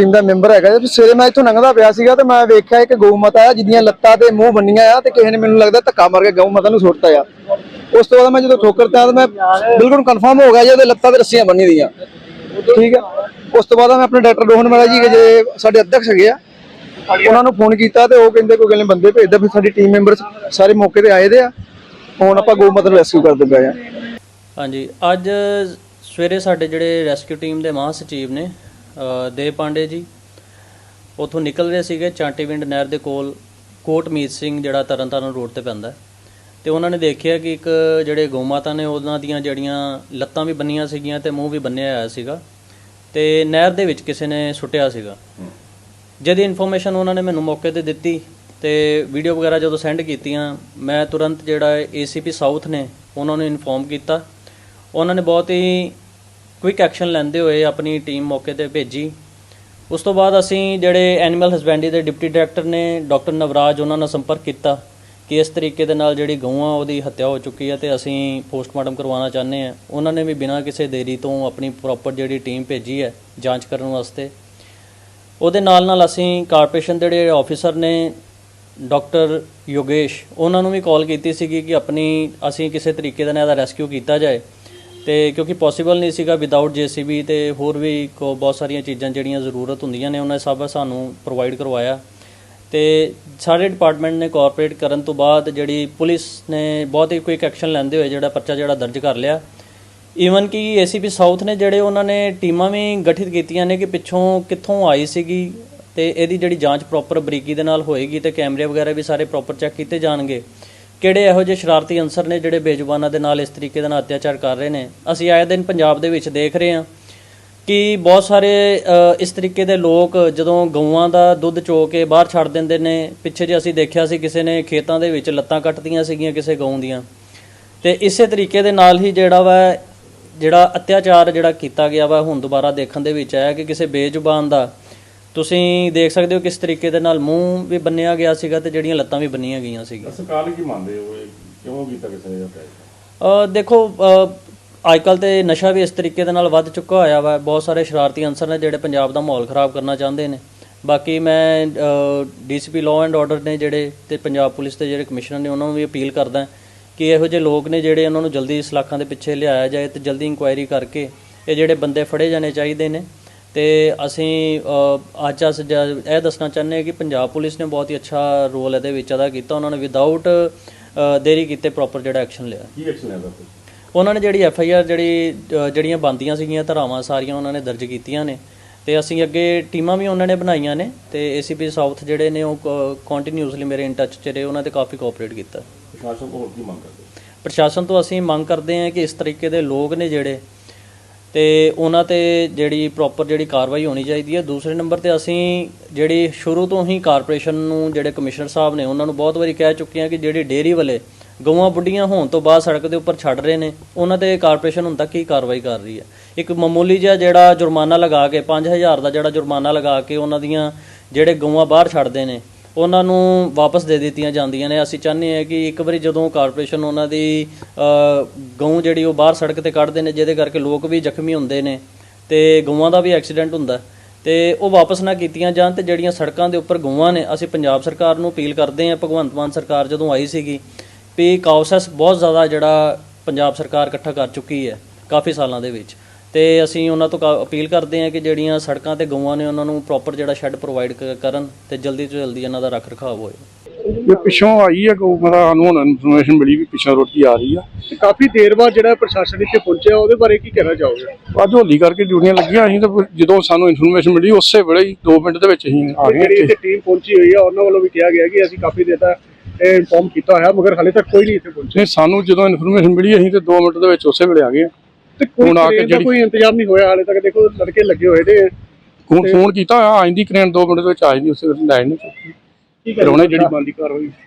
Team ਦਾ member ਹੈਗਾ ਜੀ। ਸਵੇਰੇ ਮੈਂ ਇੱਥੋਂ ਲੰਘਦਾ ਪਿਆ ਸੀਗਾ ਤੇ ਮੈਂ ਵੇਖਿਆ ਇੱਕ ਗਊ ਮਾਤਾ ਆ, ਜਿਹਦੀਆਂ ਲੱਤਾਂ ਤੇ ਮੂੰਹ ਬੰਨੀਆਂ ਆ ਤੇ ਕਿਸੇ ਨੇ ਮੈਨੂੰ ਲੱਗਦਾ ਧੱਕਾ ਮਾਰ ਕੇ ਗਊ ਮਾਤਾ ਨੂੰ ਸੁੱਟਤਾ ਆ। ਉਸ ਤੋਂ ਬਾਅਦ ਮੈਂ ਜਦੋਂ ਠੋਕਰ ਤਾਂ ਮੈਂ ਬਿਲਕੁਲ ਕਨਫਰਮ ਹੋ ਗਿਆ ਜੀ, ਉਹਦੇ ਲੱਤਾਂ ਤੇ ਰੱਸੀਆਂ ਬੰਨੀ ਦੀਆਂ ਠੀਕ ਹੈ ਉਸ ਤੋਂ ਬਾਅਦ ਮੈਂ ਆਪਣੇ ਡਾਕਟਰ ਰੋਹਨ ਵਾਲਾ ਜੀ ਜੇ ਸਾਡੇ ਅਧਿਕਸ਼ ਹੈਗੇ ਆ, ਉਹਨਾਂ ਨੂੰ ਫੋਨ ਕੀਤਾ ਤੇ ਉਹ ਕਹਿੰਦੇ ਕੋਈ ਗੱਲ ਨਹੀਂ ਬੰਦੇ ਭੇਜਦਾ ਫਿਰ ਸਾਡੀ ਟੀਮ ਮੈਂਬਰ ਸਾਰੇ ਮੌਕੇ ਤੇ ਆਏ ਦੇ ਆ। ਹੁਣ ਆਪਾਂ ਗਊ ਮਾਤਾ ਨੂੰ ਰੈਸਕਿਊ ਕਰਦੇ ਪਏ ਆ। ਹਾਂਜੀ, ਅੱਜ ਸਵੇਰੇ ਸਾਡੇ ਜਿਹੜੇ ਰੈਸਕਿਊ ਟੀਮ ਦੇ ਮਹਾਂ ਨੇ ਦੇਵ ਪਾਂਡੇ ਜੀ। ਉਥੋਂ ਨਿਕਲ ਰਹੇ ਸੀਗੇ ਚਾਂਟੀਵਿੰਡ ਨਹਿਰ ਦੇ ਕੋਲ ਕੋਟਮੀਤ ਸਿੰਘ ਜਿਹੜਾ ਤਰਨਤਾਰਨ ਰੋਡ ਤੇ ਪੈਂਦਾ। ਹੈ। ਤੇ ਉਹਨਾਂ ਨੇ ਦੇਖਿਆ ਕਿ ਇੱਕ ਜਿਹੜੇ ਗਊਮਾਤਾ ਨੇ, ਉਹਨਾਂ ਦੀਆਂ ਜਿਹੜੀਆਂ ਲੱਤਾਂ ਵੀ ਬੰਨੀਆਂ ਸੀਗੀਆਂ ਤੇ ਮੂੰਹ ਵੀ ਬੰਨਿਆ ਹੋਇਆ ਸੀਗਾ। ਤੇ ਨਹਿਰ ਦੇ ਵਿੱਚ ਕਿਸੇ ਨੇ ਸੁੱਟਿਆ ਸੀਗਾ। ਜਿਹਦੀ ਇਨਫੋਰਮੇਸ਼ਨ ਉਹਨਾਂ ਨੇ ਮੈਨੂੰ ਮੌਕੇ ਤੇ ਦਿੱਤੀ ਤੇ ਵੀਡੀਓ ਵਗੈਰਾ ਜਦੋਂ ਸੈਂਡ ਕੀਤੀਆਂ, ਮੈਂ ਤੁਰੰਤ ਜਿਹੜਾ ਏਸੀਪੀ ਸਾਊਥ ਨੇ, ਉਹਨਾਂ ਨੂੰ ਇਨਫੋਰਮ ਕੀਤਾ। ਉਹਨਾਂ ਨੇ ਬਹੁਤ ਹੀ ਕੁਇਕ ਐਕਸ਼ਨ ਲੈਂਦੇ ਹੋਏ ਆਪਣੀ ਟੀਮ ਮੌਕੇ ਤੇ ਭੇਜੀ। ਉਸ ਤੋਂ ਬਾਅਦ ਅਸੀਂ ਜਿਹੜੇ ਐਨੀਮਲ ਹਸਬੈਂਡਰੀ ਦੇ ਡਿਪਟੀ ਡਾਇਰੈਕਟਰ ਨੇ ਡਾਕਟਰ ਨਵਰਾਜ, ਉਹਨਾਂ ਨਾਲ ਸੰਪਰਕ ਕੀਤਾ ਕਿ ਇਸ ਤਰੀਕੇ ਦੇ ਨਾਲ ਜਿਹੜੀ ਗਊਆਂ, ਉਹਦੀ ਹੱਤਿਆ ਹੋ ਚੁੱਕੀ ਹੈ ਤੇ ਅਸੀਂ ਪੋਸਟਮਾਰਟਮ ਕਰਵਾਉਣਾ ਚਾਹੁੰਦੇ ਹਾਂ। ਉਹਨਾਂ ਨੇ ਵੀ ਬਿਨਾਂ ਕਿਸੇ ਦੇਰੀ ਤੋਂ ਆਪਣੀ ਪ੍ਰੋਪਰ ਜਿਹੜੀ ਟੀਮ ਭੇਜੀ ਹੈ ਜਾਂਚ ਕਰਨ ਵਾਸਤੇ। ਉਹਦੇ ਨਾਲ ਨਾਲ ਅਸੀਂ ਕਾਰਪੋਰੇਸ਼ਨ ਦੇ ਜਿਹੜੇ ਆਫੀਸਰ ਨੇ ਡਾਕਟਰ ਯੋਗੇਸ਼, ਉਹਨਾਂ ਨੂੰ ਵੀ ਕਾਲ ਕੀਤੀ ਸੀਗੀ ਕਿ ਆਪਣੀ, ਅਸੀਂ ਕਿਸੇ ਤਰੀਕੇ ਦੇ ਨਾਲ ਇਹਦਾ ਰੈਸਕਿਊ ਕੀਤਾ ਜਾਏ। ਤੇ ਕਿਉਂਕਿ ਪੋਸੀਬਲ ਨਹੀਂ ਸੀਗਾ ਵਿਦਆਊਟ ਜੀਸੀਬੀ ਤੇ ਹੋਰ ਵੀ ਕੋ ਬਹੁਤ ਸਾਰੀਆਂ ਚੀਜ਼ਾਂ ਜਿਹੜੀਆਂ ਜ਼ਰੂਰਤ ਹੁੰਦੀਆਂ ਨੇ, ਉਹਨਾਂ ਸਭ ਸਾਨੂੰ ਪ੍ਰੋਵਾਈਡ ਕਰਵਾਇਆ। ਤੇ ਸਾਰੇ ਡਿਪਾਰਟਮੈਂਟ ਨੇ ਕੋਆਪਰੇਟ ਕਰਨ ਤੋਂ ਬਾਅਦ ਜਿਹੜੀ ਪੁਲਿਸ ਨੇ ਬਹੁਤ ਹੀ ਕੁਇਕ ਐਕਸ਼ਨ ਲੈਂਦੇ ਹੋਏ ਜਿਹੜਾ ਪਰਚਾ ਜਿਹੜਾ ਦਰਜ ਕਰ ਲਿਆ। ਈਵਨ ਕਿ ਏਸੀਪੀ ਸਾਊਥ ਨੇ ਜਿਹੜੇ ਉਹਨਾਂ ਨੇ ਟੀਮਾਂ ਵੀ ਗਠਿਤ ਕੀਤੀਆਂ ਨੇ ਕਿ ਪਿੱਛੋਂ ਕਿੱਥੋਂ ਆਈ ਸੀਗੀ ਤੇ ਇਹਦੀ ਜਿਹੜੀ ਜਾਂਚ ਪ੍ਰੋਪਰ ਬਰੀਕੀ ਦੇ ਨਾਲ ਹੋਏਗੀ ਤੇ ਕੈਮਰੇ ਵਗੈਰਾ ਵੀ ਸਾਰੇ ਪ੍ਰੋਪਰ ਚੈੱਕ ਕੀਤੇ ਜਾਣਗੇ। ਕਿਹੜੇ ਇਹੋ ਜਿਹੇ ਸ਼ਰਾਰਤੀ ਅੰਸਰ ਨੇ ਜਿਹੜੇ ਬੇਜ਼ੁਬਾਨਾਂ ਦੇ ਨਾਲ ਇਸ ਤਰੀਕੇ ਦੇ ਨਾਲ ਅਤਿਆਚਾਰ ਕਰ ਰਹੇ ਨੇ? ਅਸੀਂ ਆਏ ਦਿਨ ਪੰਜਾਬ ਦੇ ਵਿੱਚ ਦੇਖ ਰਹੇ ਹਾਂ ਕਿ ਬਹੁਤ ਸਾਰੇ ਇਸ ਤਰੀਕੇ ਦੇ ਲੋਕ ਜਦੋਂ ਗਊਆਂ ਦਾ ਦੁੱਧ ਚੋ ਕੇ ਬਾਹਰ ਛੱਡ ਦਿੰਦੇ ਨੇ, ਪਿੱਛੇ ਜੇ ਅਸੀਂ ਦੇਖਿਆ ਸੀ ਕਿਸੇ ਨੇ ਖੇਤਾਂ ਦੇ ਵਿੱਚ ਲੱਤਾਂ ਕੱਟਦੀਆਂ ਸੀਗੀਆਂ ਕਿਸੇ ਗਊ ਦੀਆਂ। ਤੇ ਇਸੇ ਤਰੀਕੇ ਦੇ ਨਾਲ ਹੀ ਜਿਹੜਾ ਵਾ, ਜਿਹੜਾ ਅਤਿਆਚਾਰ ਜਿਹੜਾ ਕੀਤਾ ਗਿਆ ਵਾ, ਹੁਣ ਦੁਬਾਰਾ ਦੇਖਣ ਦੇ ਵਿੱਚ ਆਇਆ ਕਿ ਕਿਸੇ ਬੇਜ਼ੁਬਾਨ ਦਾ ਤੁਸੀਂ ਦੇਖ ਸਕਦੇ ਹੋ ਕਿਸ ਤਰੀਕੇ ਦੇ ਨਾਲ ਮੂੰਹ ਵੀ ਬੰਨਿਆ ਗਿਆ ਸੀਗਾ ਤੇ ਜਿਹੜੀਆਂ ਲੱਤਾਂ ਵੀ ਬੰਨੀਆਂ ਗਈਆਂ ਸੀਗੀਆਂ। ਸਰਕਾਰ ਕੀ ਮੰਨਦੇ ਹੋ? ਇਹ ਕਿਉਂ ਕੀਤਾ ਕਿਸੇ ਨੇ ਇਹ ਅ, ਦੇਖੋ ਅੱਜ ਕੱਲ ਤੇ ਨਸ਼ਾ ਵੀ ਇਸ ਤਰੀਕੇ ਦੇ ਨਾਲ ਵੱਧ ਚੁੱਕਾ ਹੋਇਆ ਵਾ। ਬਹੁਤ ਸਾਰੇ ਸ਼ਰਾਰਤੀ ਅੰਸਰ ਨੇ ਜਿਹੜੇ ਪੰਜਾਬ ਦਾ ਮਾਹੌਲ ਖਰਾਬ ਕਰਨਾ ਚਾਹੁੰਦੇ ਨੇ। ਬਾਕੀ ਮੈਂ ਡੀਸੀਪੀ ਲਾਅ ਐਂਡ ਆਰਡਰ ਨੇ ਜਿਹੜੇ ਤੇ ਪੰਜਾਬ ਪੁਲਿਸ ਦੇ ਜਿਹੜੇ ਕਮਿਸ਼ਨਰ ਨੇ ਉਹਨਾਂ ਨੂੰ ਵੀ ਅਪੀਲ ਕਰਦਾ ਕਿ ਇਹੋ ਜਿਹੇ ਲੋਕ ਨੇ ਜਿਹੜੇ ਉਹਨਾਂ ਨੂੰ ਜਲਦੀ ਸਲਾਖਾਂ ਦੇ ਪਿੱਛੇ ਲਿਆਇਆ ਜਾਏ ਤੇ ਜਲਦੀ ਇਨਕੁਆਇਰੀ ਕਰਕੇ ਇਹ ਜਿਹੜੇ ਬੰਦੇ ਫੜੇ ਜਾਣੇ ਚਾਹੀਦੇ ਨੇ। ਤੇ ਅਸੀਂ ਅੱਜ ਅਸ ਇਹ ਦੱਸਣਾ ਚਾਹੁੰਦੇ ਹਾਂ ਕਿ ਪੰਜਾਬ ਪੁਲਿਸ ਨੇ ਬਹੁਤ ਹੀ ਅੱਛਾ ਰੋਲ ਇਹਦੇ ਵਿੱਚ ਅਦਾ ਕੀਤਾ। ਉਹਨਾਂ ਨੇ ਵਿਦਆਊਟ ਦੇਰੀ ਕੀਤੇ ਪ੍ਰੋਪਰ ਜਿਹੜਾ ਐਕਸ਼ਨ ਲਿਆ। ਕੀ ਐਕਸ਼ਨ ਹੈ ਦਾ ਉਹਨਾਂ ਨੇ ਜਿਹੜੀ ਐਫ ਆਈ ਆਰ ਜਿਹੜੀ ਜਿਹੜੀਆਂ ਬੰਦੀਆਂ ਸੀਗੀਆਂ ਧਾਰਾਵਾਂ ਸਾਰੀਆਂ ਉਹਨਾਂ ਨੇ ਦਰਜ ਕੀਤੀਆਂ ਨੇ। ਤੇ ਅਸੀਂ ਅੱਗੇ ਟੀਮਾਂ ਵੀ ਉਹਨਾਂ ਨੇ ਬਣਾਈਆਂ ਨੇ ਤੇ ਏਸੀਪੀ ਸਾਊਥ ਜਿਹੜੇ ਨੇ ਉਹ ਕੰਟੀਨਿਊਸਲੀ ਮੇਰੇ ਇਨ ਟੱਚ ਚ ਰਹੇ ਉਹਨਾਂ ਤੇ ਕਾਫੀ ਕੋਆਪਰੇਟ ਕੀਤਾ। ਪ੍ਰਸ਼ਾਸਨ ਕੋਲ ਹੋਰ ਕੀ ਮੰਗ ਕਰਦੇ? ਪ੍ਰਸ਼ਾਸਨ ਤੋਂ ਅਸੀਂ ਮੰਗ ਕਰਦੇ ਹਾਂ ਕਿ ਇਸ ਤਰੀਕੇ ਦੇ ਲੋਕ ਨੇ ਜਿਹੜੇ ਤੇ ਉਹਨਾਂ ਤੇ ਜਿਹੜੀ ਪ੍ਰੋਪਰ ਜਿਹੜੀ ਕਾਰਵਾਈ ਹੋਣੀ ਚਾਹੀਦੀ ਹੈ। ਦੂਸਰੇ ਨੰਬਰ ਤੇ ਅਸੀਂ ਜਿਹੜੀ ਸ਼ੁਰੂ ਤੋਂ ਹੀ ਕਾਰਪੋਰੇਸ਼ਨ ਨੂੰ ਜਿਹੜੇ ਕਮਿਸ਼ਨਰ ਸਾਹਿਬ ਨੇ, ਉਹਨਾਂ ਨੂੰ ਬਹੁਤ ਵਾਰੀ ਕਹਿ ਚੁੱਕੇ ਹਾਂ ਕਿ ਜਿਹੜੀ ਡੇਅਰੀ ਵਾਲੇ ਗਊਆਂ ਬੁੱਢੀਆਂ ਹੋਣ ਤੋਂ ਬਾਅਦ ਸੜਕ ਦੇ ਉੱਪਰ ਛੱਡ ਰਹੇ ਨੇ, ਉਹਨਾਂ ਤੇ ਕਾਰਪੋਰੇਸ਼ਨ ਹੁਣ ਤੱਕ ਕੀ ਕਾਰਵਾਈ ਕਰ ਰਹੀ ਹੈ? ਇੱਕ ਮਾਮੂਲੀ ਜਿਹਾ ਜਿਹੜਾ ਜੁਰਮਾਨਾ ਲਗਾ ਕੇ 5000 ਦਾ ਜਿਹੜਾ ਜੁਰਮਾਨਾ ਲਗਾ ਕੇ ਉਹਨਾਂ ਦੀਆਂ ਜਿਹੜੇ ਗਊਆਂ ਬਾਹਰ ਛੱਡਦੇ ਨੇ ਉਹਨਾਂ ਨੂੰ ਵਾਪਸ ਦੇ ਦਿੱਤੀਆਂ ਜਾਂਦੀਆਂ ਨੇ। ਅਸੀਂ ਚਾਹੁੰਦੇ ਹਾਂ ਕਿ ਇੱਕ ਵਾਰੀ ਜਦੋਂ ਕਾਰਪੋਰੇਸ਼ਨ ਉਹਨਾਂ ਦੀ ਗਊ ਜਿਹੜੀ ਉਹ ਬਾਹਰ ਸੜਕ ਤੇ ਕੱਢਦੇ ਨੇ ਜਿਹਦੇ ਕਰਕੇ ਲੋਕ ਵੀ ਜ਼ਖਮੀ ਹੁੰਦੇ ਨੇ ਤੇ ਗਊਆਂ ਦਾ ਵੀ ਐਕਸੀਡੈਂਟ ਹੁੰਦਾ। ਹੈ, ਤੇ ਉਹ ਵਾਪਸ ਨਾ ਕੀਤੀਆਂ ਜਾਣ ਤੇ ਜਿਹੜੀਆਂ ਸੜਕਾਂ ਦੇ ਉੱਪਰ ਗਊਆਂ ਨੇ ਅਸੀਂ ਪੰਜਾਬ ਸਰਕਾਰ ਨੂੰ ਅਪੀਲ ਕਰਦੇ ਹਾਂ ਭਗਵੰਤ ਮਾਨ ਸਰਕਾਰ ਜਦੋਂ ਆਈ ਸੀਗੀ ਵੀ ਕਾਉਸਸ ਬਹੁਤ ਜ਼ਿਆਦਾ ਜਿਹੜਾ ਪੰਜਾਬ ਸਰਕਾਰ ਇਕੱਠਾ ਕਰ ਚੁੱਕੀ ਹੈ ਕਾਫੀ ਸਾਲਾਂ ਦੇ ਵਿੱਚ। ਤੇ ਅਸੀਂ ਉਹਨਾਂ ਤੋਂ ਕਾ- ਅਪੀਲ ਕਰਦੇ ਹਾਂ ਕਿ ਜਿਹੜੀਆਂ ਸੜਕਾਂ ਤੇ ਗਊਆਂ ਨੇ ਉਹਨਾਂ ਨੂੰ ਪ੍ਰੋਪਰ ਜਿਹੜਾ ਸ਼ੈੱਡ ਪ੍ਰੋਵਾਈਡ ਕਰਨ ਤੇ ਜਲਦੀ ਤੋਂ ਜਲਦੀ ਇਹਨਾਂ ਦਾ ਰੱਖ ਰਖਾਵ ਹੋਏ। ਇਹ ਪਿੱਛੋਂ ਆਈ ਹੈ ਗਊ ਮਾਤਾ ਸਾਨੂੰ ਹੁਣ ਇਨਫੋਰਮੇਸ਼ਨ ਮਿਲੀ ਵੀ ਪਿੱਛੋਂ ਰੋਟੀ ਆ ਰਹੀ ਆ। ਕਾਫੀ ਦੇਰ ਬਾਅਦ ਜਿਹੜਾ ਪ੍ਰਸ਼ਾਸਨ ਇੱਥੇ ਪਹੁੰਚਿਆ ਉਹਦੇ ਬਾਰੇ ਕੀ ਕਹਿਣਾ ਚਾਹੋਗੇ? ਅੱਜ ਹੋਲੀ ਕਰਕੇ ਡਿਊਟੀਆਂ ਲੱਗੀਆਂ ਅਸੀਂ ਤਾਂ ਫਿਰ ਜਦੋਂ ਸਾਨੂੰ ਇਨਫੋਰਮੇਸ਼ਨ ਮਿਲੀ ਉਸੇ ਵੇਲੇ ਹੀ 2 ਮਿੰਟ ਦੇ ਵਿੱਚ ਅਸੀਂ ਆ ਗਏ ਜਿਹੜੀ ਟੀਮ ਪਹੁੰਚੀ ਹੋਈ ਆ ਉਹਨਾਂ ਵੱਲੋਂ ਵੀ ਕਿਹਾ ਗਿਆ ਕਿ ਅਸੀਂ ਕਾਫੀ ਦੇਰ ਦਾ ਇਹ ਇਨਫੋਰਮ ਕੀਤਾ ਹੋਇਆ ਮਗਰ ਹਾਲੇ ਤੱਕ ਕੋਈ ਨਹੀਂ ਇੱਥੇ ਪਹੁੰਚਿਆ। ਸਾਨੂੰ ਜਦੋਂ ਇਨਫੋਰਮੇਸ਼ਨ ਮਿਲੀ ਅਸੀਂ ਤੇ 2 ਮਿੰਟ ਦੇ ਵਿੱਚ ਉਸੇ ਵੇਲੇ ਆ ਗਏ ਤੇ ਕੋਈ ਹੁਣ ਆ ਕੇ ਜਿਹੜੀ- ਕੋਈ ਇੰਤਜ਼ਾਮ ਨਹੀਂ ਹੋਇਆ ਹਾਲੇ ਤੱਕ ਦੇਖੋ ਲੜਕੇ ਲੱਗੇ ਹੋਏ ਨੇ। ਹੁਣ ਫੋਨ ਕੀਤਾ ਹੋਇਆ ਆਂਦੀ ਕਰੇਨ 2 ਮਿੰਟ ਦੇ ਵਿੱਚ ਆ ਜਾਂਦੀ ਉਸੇ ਵੇਲੇ ਲੈਣ ਨਹੀਂ ਕੀ ਉਹਨੇ ਜਿਹੜੀ ਬੰਦੀ ਕਾਰਵਾਈ।